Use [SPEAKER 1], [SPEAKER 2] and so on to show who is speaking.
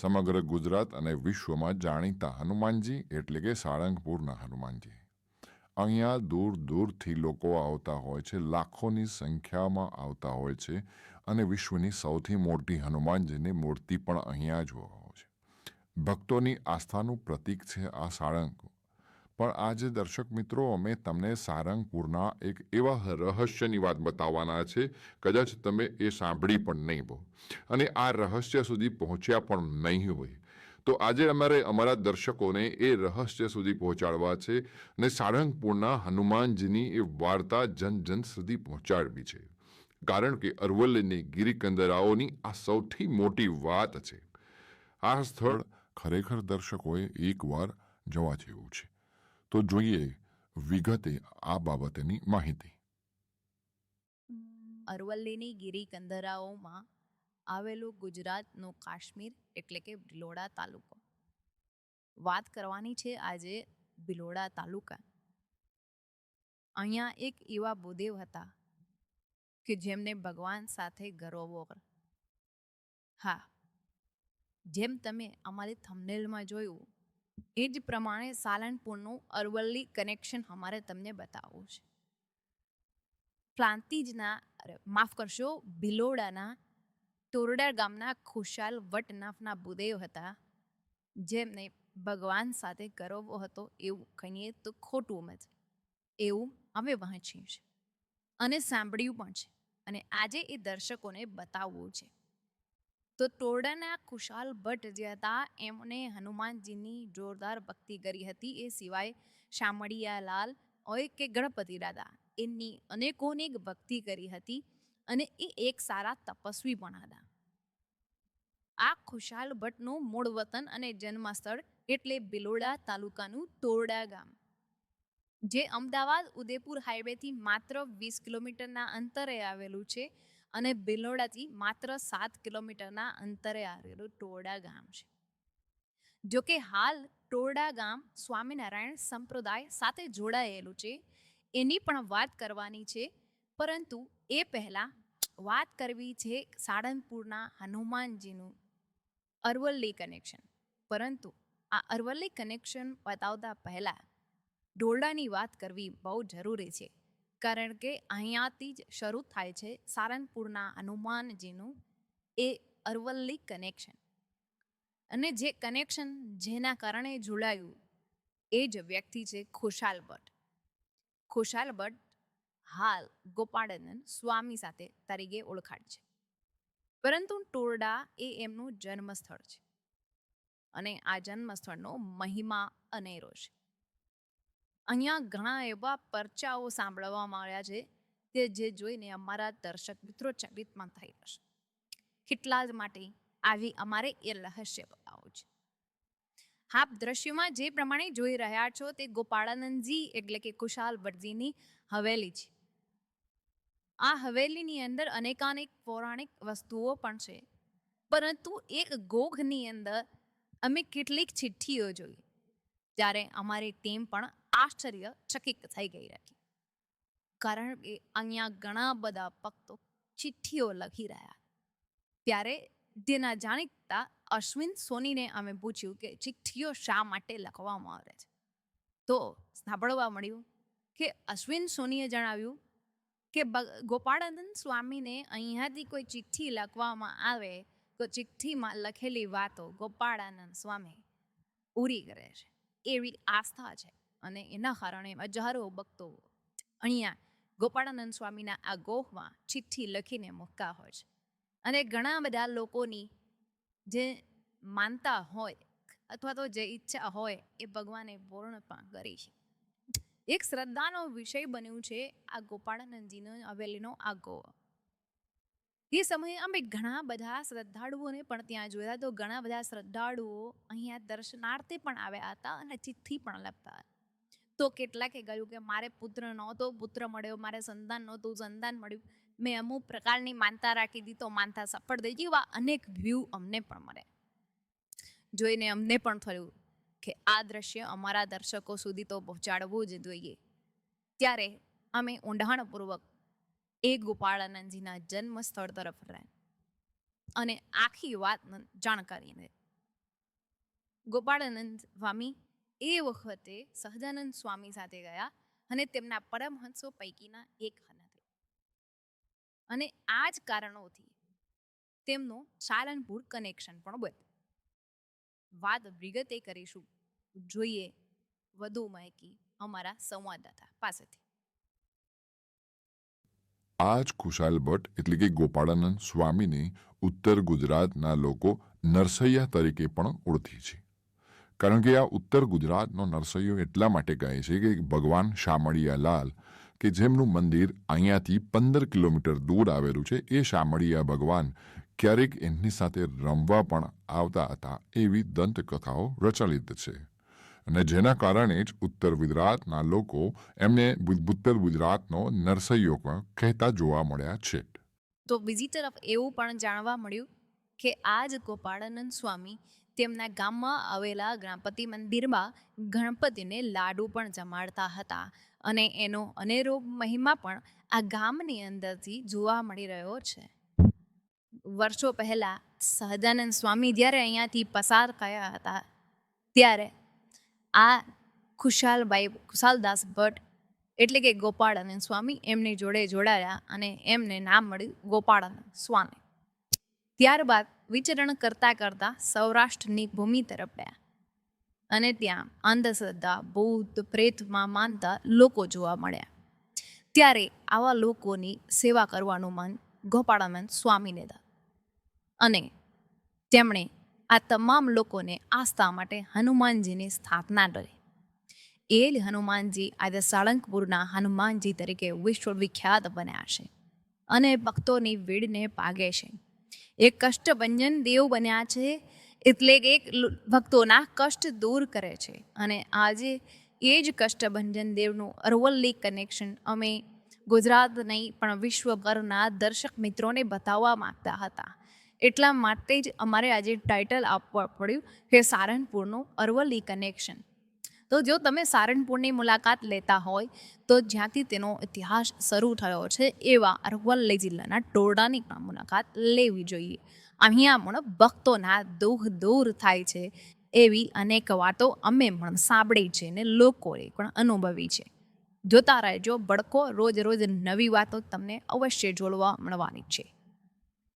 [SPEAKER 1] સમગ્ર ગુજરાત અને વિશ્વમાં જાણીતા હનુમાનજી એટલે કે સાળંગપુરના હનુમાનજી. અહીંયા દૂર દૂરથી લોકો આવતા હોય છે, લાખોની સંખ્યામાં આવતા હોય છે અને વિશ્વની સૌથી મોટી હનુમાનજીની મૂર્તિ પણ અહીંયા જોવા હોય છે. ભક્તોની આસ્થાનું પ્રતીક છે આ સાળંગપુર પણ આજે દર્શક મિત્રો, અમે તમને સારંગપુરના એક એવા રહસ્યની વાત બતાવવાના છે, કદાચ તમે એ સાંભળી પણ નહીં હો. અને આ રહસ્ય સુધી પહોંચ્યા પણ નહીં હોય. તો આજે અમારે, અમારા દર્શકોને એ રહસ્ય સુધી પહોંચાડવા છે અને સારંગપુરના હનુમાનજીની એ વાર્તા જન જન સુધી પહોંચાડવી છે. કારણ કે અરવલ્લીની ગિરિકંદરાઓની આ સૌથી મોટી વાત છે. આ સ્થળ ખરેખર દર્શકોએ એકવાર જવા જેવું છે. તો જોઈએ વિગતે આ બાબતેની માહિતી.
[SPEAKER 2] અરવલ્લીની ગિરિકંદરાઓમાં આવેલું ગુજરાતનું કાશ્મીર એટલે કે ભિલોડા તાલુકો. વાત કરવાની છે આજે ભિલોડા તાલુકા. અહીંયા એક એવા બુદેવ હતા કે જેમને ભગવાન સાથે ગરોવો હા, જેમ તમે અમારી થમનેલમાં જોયું એ જ પ્રમાણે સાલનપુરનું અરવલ્લી કનેક્શન અમારે તમને બતાવવું છે. પ્રાંતિજના અરે, માફ કરશો ભિલોડાના તોરડા ગામના ખુશાલ વટનાફના બુદેવ હતા જેમને ભગવાન સાથે ગરવો હતો એવું કહીએ તો ખોટું મત એવું અમે વાંચ્યું છે. અને સાંભળ્યું પણ છે. અને આજે એ દર્શકોને બતાવવું છે. તો ટોરડાના ખુશાલ ભટ્ટ જે હતા, એમણે હનુમાનજીની જોરદાર ભક્તિ કરી હતી. એ સિવાય શામળિયાલાલ હોય કે ગણપતિ દાદા, એમની અનેકોનેક ભક્તિ કરી હતી અને એ એક સારા તપસ્વી પણ હતા. આ ખુશાલ ભટ્ટનું મૂળ વતન અને જન્મસ્થળ એટલે બિલોડા તાલુકાનું તોરડા ગામ, જે અમદાવાદ ઉદેપુર હાઈવેથી માત્ર વીસ કિલોમીટરના અંતરે આવેલું છે. અને બિલોડાથી માત્ર સાત કિલોમીટરના અંતરે આવેલું ટોરડા ગામ છે. જોકે હાલ ટોરડા ગામ સ્વામિનારાયણ સંપ્રદાય સાથે જોડાયેલું છે, એની પણ વાત કરવાની છે, પરંતુ એ પહેલાં વાત કરવી છે સાળંગપુરના હનુમાનજીનું અરવલ્લી કનેક્શન. પરંતુ આ અરવલ્લી કનેક્શન બતાવતા પહેલાં ઢોરડાની વાત કરવી બહુ જરૂરી છે. કારણ કે અહીંયાથી જ શરૂ થાય છે સારંગપુરના હનુમાનજીનું એ અરવલ્લી કનેક્શન અને જે કનેક્શન જેના કારણે જોડાયું એ જ વ્યક્તિ છે ખુશાલ ભટ્ટ. ખુશાલ ભટ્ટ હાલ ગોપાળાનંદ સ્વામી સાથે તરીકે ઓળખાય છે. પરંતુ ટોરડા એ એમનું જન્મસ્થળ છે. અને આ જન્મસ્થળનો મહિમા અનેરો છે. અહીંયા ઘણા એવા પરચાઓ સાંભળવા આવ્યા છે કે જે જોઈને અમારા દર્શક મિત્રો ચરિતમાં થઈ જશે. કેટલા જ માટે આવી અમારે એ રહસ્ય બતાવવું છે. આપ દ્રશ્યમાં જે પ્રમાણે જોઈ રહ્યા છો તે ગોપાળાનંદજી એટલે કે કુશાલ ભટજીની હવેલી છે. આ હવેલીની અંદર અનેકાનેક પૌરાણિક વસ્તુઓ પણ છે. પરંતુ એક ગોખની અંદર અમે કેટલીક ચિઠ્ઠીઓ જોઈ. ત્યારે અમારી ટીમ પણ આશ્ચર્ય ચકિત થઈ ગઈ હતી કારણ કે અહીંયા ઘણા બધા ભક્તો ચિઠ્ઠીઓ લખી રહ્યા. ત્યારે તેના જાણીતા અશ્વિન સોનીને અમે પૂછ્યું કે ચિઠ્ઠીઓ શા માટે લખવામાં આવે છે? તો સાંભળવા મળ્યું કે અશ્વિન સોનીએ જણાવ્યું કે ગોપાળાનંદ સ્વામીને અહીંયાથી કોઈ ચિઠ્ઠી લખવામાં આવે તો ચિઠ્ઠીમાં લખેલી વાતો ગોપાળાનંદ સ્વામી પૂરી કરે છે. એવી આસ્થા છે. અને એના કારણે હજારો ભક્તો અહીંયા ગોપાળાનંદ સ્વામીના આ ગોહમાં ચિઠ્ઠી લખીને મૂકતા હોય છે. અને ઘણા બધા લોકોની જે માનતા હોય અથવા તો જે ઈચ્છા હોય એ ભગવાને પૂર્ણ પણ કરી છે. એક શ્રદ્ધાનો વિષય બન્યું છે આ ગોપાળાનંદજીનો હવેલીનો આ ગોહ. એ સમયે અમે ઘણા બધા શ્રદ્ધાળુઓને પણ ત્યાં જોયા તો ઘણા બધા શ્રદ્ધાળુઓ અહીંયા દર્શનાર્થે પણ આવ્યા હતા અને ચિઠ્ઠી પણ લખતા તો કેટલાકે કહ્યું કે, મારે પુત્ર નહોતો, પુત્ર મળ્યો, મારે સંતાન નહોતું, સંતાન મળ્યું. મેં અમુક પ્રકારની માનતા રાખી દીધી તો માનતા સફળ થઈ ગઈ એવા અનેક વ્યૂ અમને પણ મળે. જોઈને અમને પણ થયું કે, આ દ્રશ્ય અમારા દર્શકો સુધી તો પહોંચાડવું જ જોઈએ. ત્યારે અમે ઊંડાણપૂર્વક એ ગોપાળાનંદજીના જન્મ સ્થળ તરફ રહ્યા. અને આખી વાત જાણકારીને. ગોપાળાનંદ સ્વામી એ વખતે સહજાનંદ સ્વામી સાથે ગયા અને તેમના પરમહંસો પૈકીના એક હતા અને આ જ કારણોથી તેમનું સારનપુર કનેક્શન પણ બન્યું. વાત વિગતે કરીશું. જોઈએ વધુ માહિતી અમારા સંવાદદાતા પાસેથી.
[SPEAKER 1] આ જ ખુશાલ ભટ્ટ એટલે કે ગોપાળાનંદ સ્વામીને ઉત્તર ગુજરાતના લોકો નરસૈયા તરીકે પણ ઓળખી છે. કારણ કે આ ઉત્તર ગુજરાતનો નરસૈયો એટલા માટે કહે છે કે ભગવાન શામળિયા લાલ કે જેમનું મંદિર અહીંયાથી પંદર કિલોમીટર દૂર આવેલું છે, એ શામળિયા ભગવાન ક્યારેક એમની સાથે રમવા પણ આવતા હતા એવી દંતકથાઓ પ્રચલિત છે. અને જેના કારણે જ ઉત્તર ગુજરાતના લોકો એમને ઉત્તર ગુજરાતનો નરસૈયો પણ કહેતા જોવા મળ્યા છે.
[SPEAKER 2] તો બીજી તરફ એવું પણ જાણવા મળ્યું કે આ જ ગોપાળાનંદ સ્વામી તેમના ગામમાં આવેલા ગણપતિ મંદિરમાં ગણપતિને લાડુ પણ જમાડતા હતા અને એનો અનેરો મહિમા પણ આ ગામની અંદરથી જોવા મળી રહ્યો છે. વર્ષો પહેલા સહજાનંદ સ્વામી જ્યારે અહીંયાથી પસાર થયા હતા, ત્યારે આ ખુશાલભાઈ, ખુશાલદાસ ભટ્ટ એટલે કે ગોપાળાનંદ સ્વામી એમની જોડે જોડાયા અને એમને નામ મળ્યું ગોપાળાનંદ સ્વામી. ત્યારબાદ વિચરણ કરતાં કરતાં સૌરાષ્ટ્રની ભૂમિ તરફ ગયા. અને ત્યાં અંધશ્રદ્ધા ભૂત પ્રેતમાં માનતા લોકો જોવા મળ્યા. ત્યારે આવા લોકોની સેવા કરવાનું મન ગોપાળાનંદ સ્વામીને હતા અને તેમણે આ તમામ લોકોને આસ્થા માટે હનુમાનજીની સ્થાપના કરી. એ જ હનુમાનજી આજે સાળંગપુરના હનુમાનજી તરીકે વિશ્વવિખ્યાત બન્યા છે અને ભક્તોની ભીડને પાગે છે. એ કષ્ટભંજન દેવ બન્યા છે, એટલે કે ભક્તોના કષ્ટ દૂર કરે છે. અને આજે એ જ કષ્ટભંજન દેવનું અરવલ્લી કનેક્શન અમે ગુજરાત નહીં, પણ વિશ્વભરના દર્શક મિત્રોને બતાવવા માગતા હતા. એટલા માટે જ અમારે આજે ટાઇટલ આપવા પડ્યું, કે સારણપુરનું અરવલ્લી કનેક્શન તો જો તમે સારણપુરની મુલાકાત લેતા હોય, તો જ્યાંથી તેનો ઇતિહાસ શરૂ થયો છે, એવા અરવલ્લી જિલ્લાના ટોરડાની મુલાકાત લેવી જોઈએ. અહીંયા પણ ભક્તોના દુઃખ દૂર થાય છે, એવી અનેક વાતો અમે પણ સાંભળી છે ને લોકોએ પણ અનુભવી છે. જોતા રહેજો બડકો રોજ રોજ નવી વાતો તમને અવશ્ય જોડવા મળવાની છે.